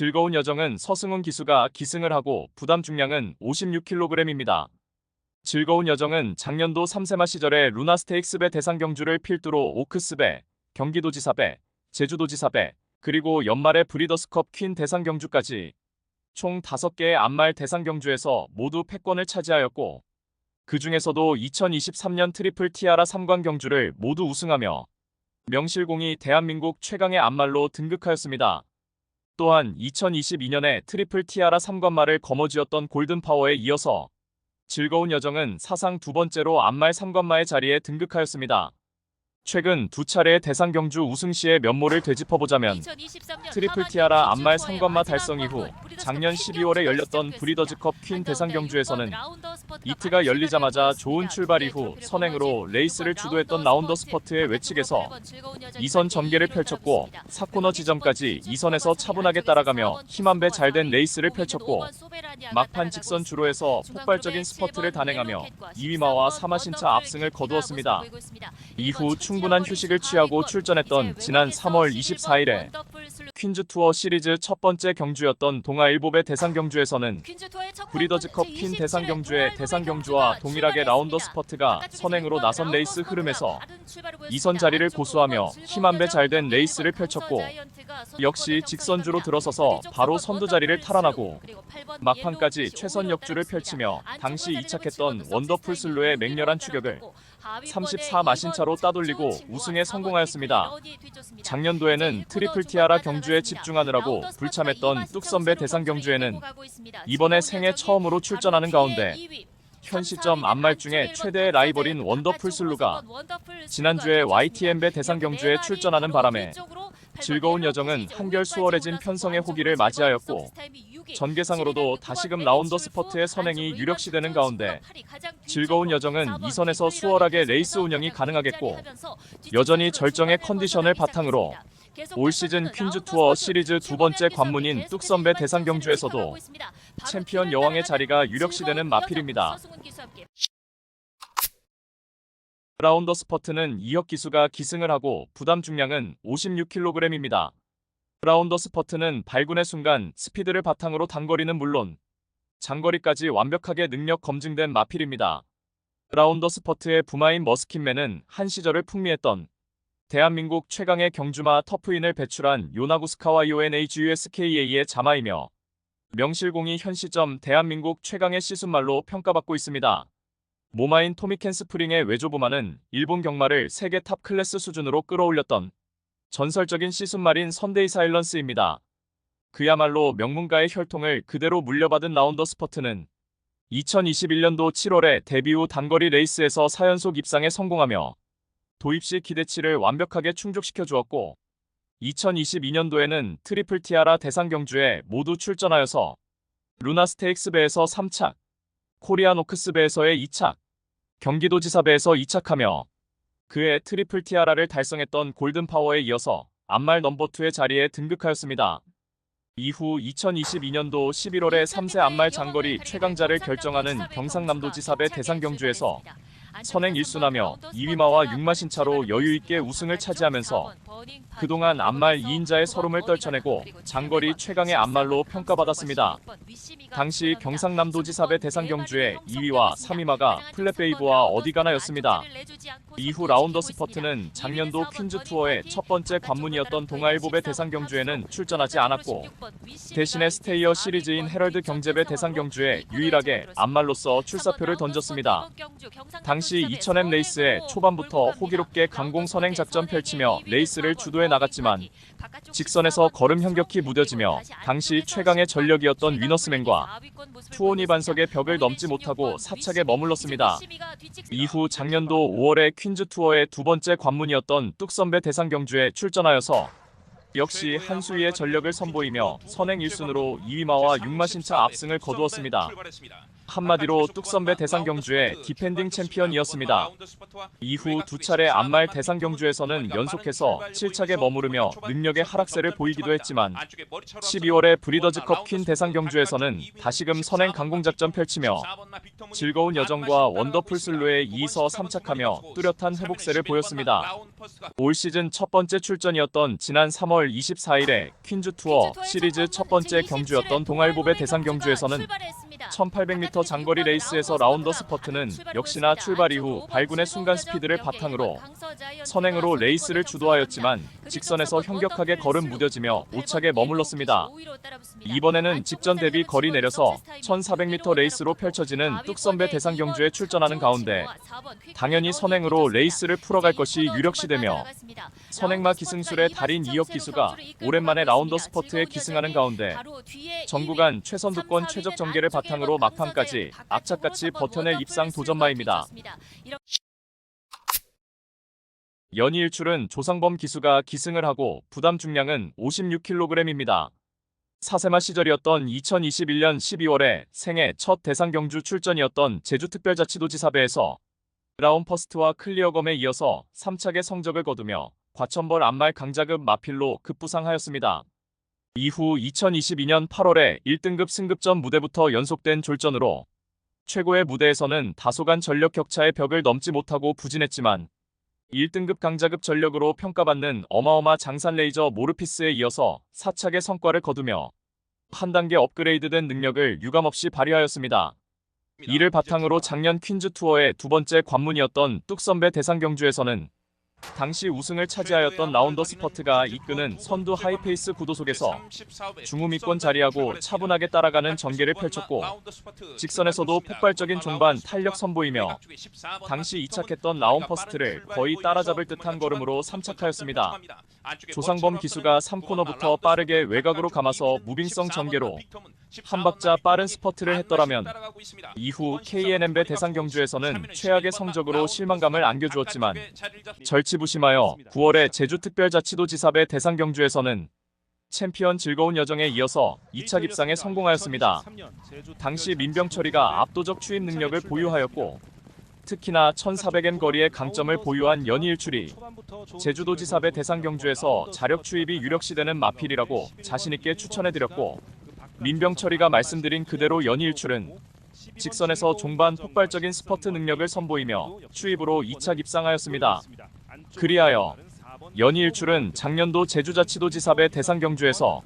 즐거운 여정은 서승훈 기수가 기승을 하고 부담 중량은 56kg입니다. 즐거운 여정은 작년도 3세마 시절에 루나 스테이크스배 대상 경주를 필두로 오크스배, 경기도지사배, 제주도지사배, 그리고 연말에 브리더스컵 퀸 대상 경주까지 총 5개의 암말 대상 경주에서 모두 패권을 차지하였고 그 중에서도 2023년 트리플 티아라 3관 경주를 모두 우승하며 명실공히 대한민국 최강의 암말로 등극하였습니다. 또한 2022년에 트리플 티아라 3관말을 거머쥐었던 골든파워에 이어서 즐거운 여정은 사상 두 번째로 암말 3관마의 자리에 등극하였습니다. 최근 두 차례의 대상 경주 우승 시의 면모를 되짚어보자면 트리플 티아라 암말 3관마 달성 이후 작년 12월에 열렸던 브리더즈컵 퀸 대상 경주에서는 이트가 열리자마자 좋은 출발 이후 선행으로 레이스를 주도했던 라운더 스퍼트의 외측에서 2선 전개를 펼쳤고 4코너 지점까지 2선에서 차분하게 따라가며 힘 한 배 잘 된 레이스를 펼쳤고 막판 직선 주로에서 폭발적인 스퍼트를 단행하며 2위마와 사마신차 압승을 거두었습니다. 이후 충분한 휴식을 취하고 출전했던 지난 3월 24일에 퀸즈 투어 시리즈 첫 번째 경주였던 동아일보배 대상 경주에서는 브리더즈컵 퀸 대상 경주의 대상 경주와 동일하게 라운더 스퍼트가 선행으로 나선 레이스 흐름에서 2선 자리를 고수하며 힘한배 잘 된 레이스를 펼쳤고 역시 직선주로 들어서서 바로 선두 자리를 탈환하고 막판까지 최선 역주를 펼치며 당시 이착했던 원더풀 슬로의 맹렬한 추격을 34 마신차로 따돌리고 우승에 성공하였습니다. 작년도에는 트리플 티아라 경주에 집중하느라고 불참했던 뚝선배 대상 경주에는 이번에 생애 처음으로 출전하는 가운데 현 시점 암말 중에 최대의 라이벌인 원더풀 슬루가 지난주에 YTM배 대상 경주에 출전하는 바람에 즐거운 여정은 한결 수월해진 편성의 호기를 맞이하였고 전개상으로도 다시금 라운더 스퍼트의 선행이 유력시되는 가운데 즐거운 여정은 이 선에서 수월하게 레이스 운영이 가능하겠고 여전히 절정의 컨디션을 바탕으로 올 시즌 퀸즈 투어 시리즈 두 번째 관문인 뚝선배 대상 경주에서도 챔피언 여왕의 자리가 유력시되는 마필입니다. 라운더 스퍼트는 이혁 기수가 기승을 하고 부담 중량은 56kg입니다. 라운더 스퍼트는 발군의 순간 스피드를 바탕으로 단거리는 물론 장거리까지 완벽하게 능력 검증된 마필입니다. 라운더 스퍼트의 부마인 머스킨맨은 한 시절을 풍미했던 대한민국 최강의 경주마 터프인을 배출한 요나구스카와 UNHUSKA의 자마이며 명실공히 현 시점 대한민국 최강의 시순말로 평가받고 있습니다. 모마인 토미켄 스프링의 외조부마는 일본 경마를 세계 탑 클래스 수준으로 끌어올렸던 전설적인 시순말인 선데이 사일런스입니다. 그야말로 명문가의 혈통을 그대로 물려받은 라운더 스퍼트는 2021년도 7월에 데뷔 후 단거리 레이스에서 4연속 입상에 성공하며 도입시 기대치를 완벽하게 충족시켜 주었고 2022년도에는 트리플 티아라 대상 경주에 모두 출전하여서 루나 스테이크스 배에서 3착, 코리안 오크스 배에서의 2착, 경기도지사배에서 2착하며 그의 트리플 티아라를 달성했던 골든 파워에 이어서 암말 넘버 2의 자리에 등극하였습니다. 이후 2022년도 11월에 3세 암말 장거리 최강자를 결정하는 경상남도지사배 대상 경주에서 선행 1순하며 2위마와 6마신 차로 여유있게 우승을 차지하면서 그동안 암말 2인자의 서름을 떨쳐내고 장거리 최강의 암말로 평가받았습니다. 당시 경상남도지사배 대상 경주의 2위와 3위마가 플랫베이브와 어디가나였습니다. 이후 라운더 스퍼트는 작년도 퀸즈 투어의 첫 번째 관문이었던 동아일보배 대상 경주에는 출전하지 않았고 대신에 스테이어 시리즈인 헤럴드 경제배 대상 경주에 유일하게 암말로서 출사표를 던졌습니다. 당시 2000M 레이스에 초반부터 호기롭게 강공 선행 작전 펼치며 레이스를 주도해 나갔지만 직선에서 걸음 현격히 무뎌지며 당시 최강의 전력이었던 위너스맨과 투오니 반석의 벽을 넘지 못하고 사착에 머물렀습니다. 이후 작년도 5월에 퀸즈 투어의 두 번째 관문이었던 뚝선배 대상 경주에 출전하여서 역시 한수위의 전력을 선보이며 선행 1순으로 2위마와 6마신차 압승을 거두었습니다. 한마디로 뚝선배 대상 경주의 디펜딩 챔피언이었습니다. 이후 두 차례 안말 대상 경주에서는 연속해서 7착에 머무르며 능력의 하락세를 보이기도 했지만 12월에 브리더즈컵 퀸 대상 경주에서는 다시금 선행 강공 작전 펼치며 즐거운 여정과 원더풀 슬로에 2서 3착하며 뚜렷한 회복세를 보였습니다. 올 시즌 첫 번째 출전이었던 지난 3월 24일에 퀸즈 투어 시리즈 첫 번째 경주였던 동아일보배 대상 경주에서는 1800m 장거리 레이스에서 라운더 스퍼트는 역시나 출발 이후 발군의 순간 스피드를 바탕으로 선행으로 레이스를 주도하였지만 직선에서 현격하게 걸음 무뎌지며 오착에 머물렀습니다. 이번에는 직전 대비 거리 내려서 1400m 레이스로 펼쳐지는 뚝선배 대상 경주에 출전하는 가운데 당연히 선행으로 레이스를 풀어갈 것이 유력시되며 선행마 기승술의 달인 이혁 기수가 오랜만에 라운더 스퍼트에 기승하는 가운데 전구간 최선두권 최적 전개를 바탕으로 막판까지 악착같이 버텨낼 입상 도전마입니다. 연이 일출은 조상범 기수가 기승을 하고 부담 중량은 56kg입니다. 사세마 시절이었던 2021년 12월에 생애 첫 대상 경주 출전이었던 제주특별자치도지사배에서 브라운 퍼스트와 클리어검에 이어서 3착의 성적을 거두며 과천벌 안말 강자급 마필로 급부상하였습니다. 이후 2022년 8월에 1등급 승급전 무대부터 연속된 졸전으로 최고의 무대에서는 다소간 전력 격차의 벽을 넘지 못하고 부진했지만 1등급 강자급 전력으로 평가받는 어마어마 장산 레이저 모르피스에 이어서 4착의 성과를 거두며 한 단계 업그레이드된 능력을 유감없이 발휘하였습니다. 이를 바탕으로 작년 퀸즈 투어의 두 번째 관문이었던 뚝 선배 대상 경주에서는 당시 우승을 차지하였던 라운더 스퍼트가 이끄는 선두 하이페이스 구도 속에서 중후미권 자리하고 차분하게 따라가는 전개를 펼쳤고 직선에서도 폭발적인 종반 탄력 선보이며 당시 2착했던 라운 퍼스트를 거의 따라잡을 듯한 걸음으로 3착하였습니다. 조상범 기수가 3코너부터 빠르게 외곽으로 감아서 무빙성 전개로 한 박자 빠른 스퍼트를 했더라면 이후 KNM배 대상 경주에서는 최악의 성적으로 실망감을 안겨주었지만 절치부심하여 9월에 제주특별자치도지사배 대상 경주에서는 챔피언 즐거운 여정에 이어서 2차 입상에 성공하였습니다. 당시 민병철이가 압도적 추임 능력을 보유하였고 특히나 1400m 거리의 강점을 보유한 연이일출이 제주도지사배 대상 경주에서 자력 추입이 유력시되는 마필이라고 자신있게 추천해드렸고 민병철이가 말씀드린 그대로 연이일출은 직선에서 종반 폭발적인 스퍼트 능력을 선보이며 추입으로 2차 입상하였습니다. 그리하여 연이일출은 작년도 제주자치도지사배 대상 경주에서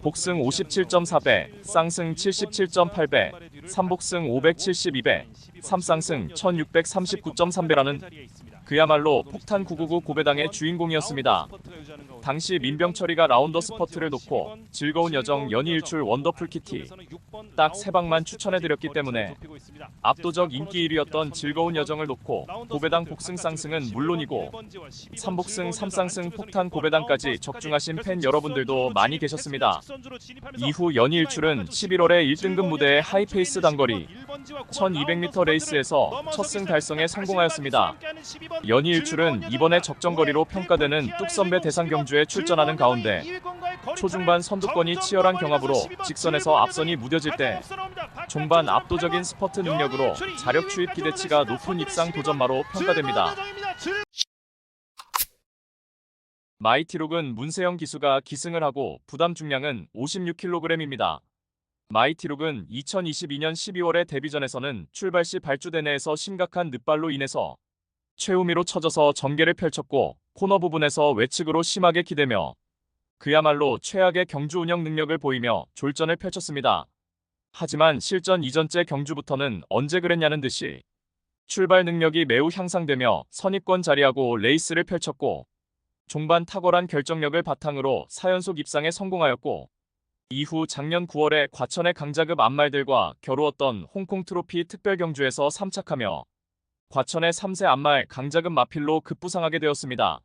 복승 57.4배, 쌍승 77.8배, 3복승 572배, 3쌍승 1639.3배라는 그야말로 폭탄 999 고배당의 주인공이었습니다. 당시 민병철이가 라운더 스퍼트를 놓고 즐거운 여정 연이일출 원더풀 키티 딱 세 방만 추천해드렸기 때문에 압도적 인기 1위였던 즐거운 여정을 놓고 고배당 복승 쌍승은 물론이고 3복승 3쌍승 폭탄 고배당까지 적중하신 팬 여러분들도 많이 계셨습니다. 이후 연이 일출은 11월에 1등급 무대의 하이페이스 단거리 1200m 레이스에서 첫 승 달성에 성공하였습니다. 연이 일출은 이번에 적정거리로 평가되는 뚝선배 대상 경주에 출전하는 가운데 초중반 선두권이 치열한 경합으로 직선에서 앞선이 무뎌질 때 종반 압도적인 스퍼트 능력으로 자력 추입 기대치가 높은 입상 도전마로 평가됩니다. 마이티록은 문세영 기수가 기승을 하고 부담 중량은 56kg입니다. 마이티록은 2022년 12월의 데뷔전에서는 출발 시 발주대 내에서 심각한 늪발로 인해서 최우미로 쳐져서 전개를 펼쳤고 코너 부분에서 외측으로 심하게 기대며 그야말로 최악의 경주 운영 능력을 보이며 졸전을 펼쳤습니다. 하지만 실전 이전째 경주부터는 언제 그랬냐는 듯이 출발 능력이 매우 향상되며 선입권 자리하고 레이스를 펼쳤고 종반 탁월한 결정력을 바탕으로 4연속 입상에 성공하였고 이후 작년 9월에 과천의 강자급 안말들과 겨루었던 홍콩 트로피 특별 경주에서 3착하며 과천의 3세 안말 강자급 마필로 급부상하게 되었습니다.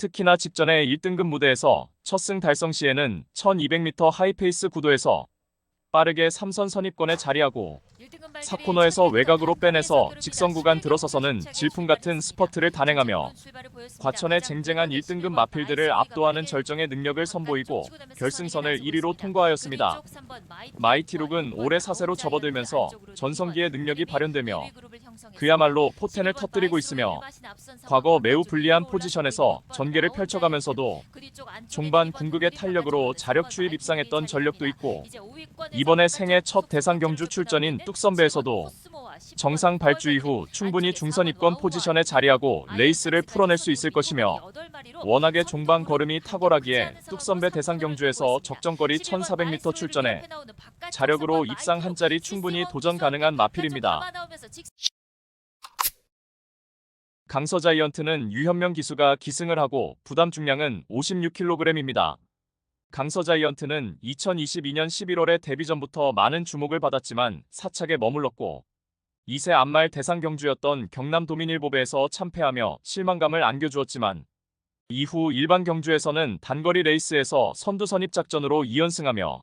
특히나 직전에 1등급 무대에서 첫 승 달성 시에는 1200m 하이페이스 구도에서 빠르게 3선 선입권에 자리하고 4코너에서 외곽으로 빼내서 직선 구간 들어서서는 질풍 같은 스퍼트를 단행하며 과천의 쟁쟁한 1등급 마필들을 압도하는 절정의 능력을 선보이고 결승선을 1위로 통과하였습니다. 마이티룩은 올해 사세로 접어들면서 전성기의 능력이 발현되며 그야말로 포텐을 터뜨리고 있으며 과거 매우 불리한 포지션에서 전개를 펼쳐가면서도 종반 궁극의 탄력으로 자력 추입 입상했던 전력도 있고 이번에 생애 첫 대상 경주 출전인 뚝선배에서도 정상 발주 이후 충분히 중선 입권 포지션에 자리하고 레이스를 풀어낼 수 있을 것이며 워낙에 종반 걸음이 탁월하기에 뚝선배 대상 경주에서 적정거리 1400m 출전에 자력으로 입상 한 자리 충분히 도전 가능한 마필입니다. 강서 자이언트는 유현명 기수가 기승을 하고 부담 중량은 56kg입니다. 강서 자이언트는 2022년 11월에 데뷔 전부터 많은 주목을 받았지만 사착에 머물렀고 2세 안말 대상 경주였던 경남 도민일보배에서 참패하며 실망감을 안겨주었지만 이후 일반 경주에서는 단거리 레이스에서 선두 선입 작전으로 2연승하며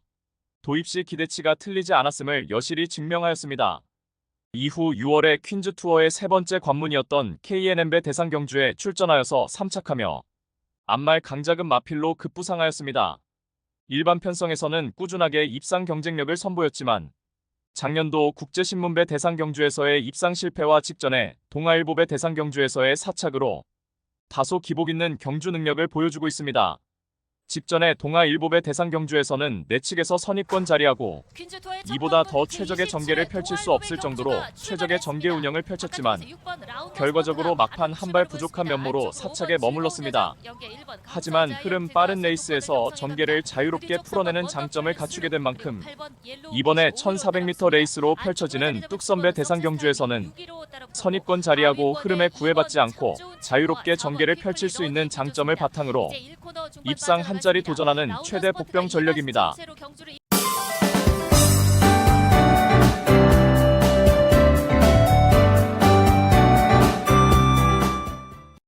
도입 시 기대치가 틀리지 않았음을 여실히 증명하였습니다. 이후 6월에 퀸즈 투어의 세 번째 관문이었던 KNM배 대상 경주에 출전하여서 3착하며 안말 강자급 마필로 급부상하였습니다. 일반 편성에서는 꾸준하게 입상 경쟁력을 선보였지만 작년도 국제신문배 대상 경주에서의 입상 실패와 직전에 동아일보배 대상 경주에서의 사착으로 다소 기복 있는 경주 능력을 보여주고 있습니다. 직전에 동아일보배 대상 경주에서는 내 측에서 선입권 자리하고 이보다 더 최적의 전개를 펼칠 수 없을 정도로 최적의 전개 운영을 펼쳤지만 결과적으로 막판 한 발 부족한 면모로 사착에 머물렀습니다. 하지만 흐름 빠른 레이스에서 전개를 자유롭게 풀어내는 장점을 갖추게 된 만큼 이번에 1400m 레이스로 펼쳐지는 뚝선배 대상 경주에서는 선입권 자리하고 흐름에 구애받지 않고 자유롭게 전개를 펼칠 수 있는 장점을 바탕으로 입상 한 자리 도전하는 최대 복병 전력입니다.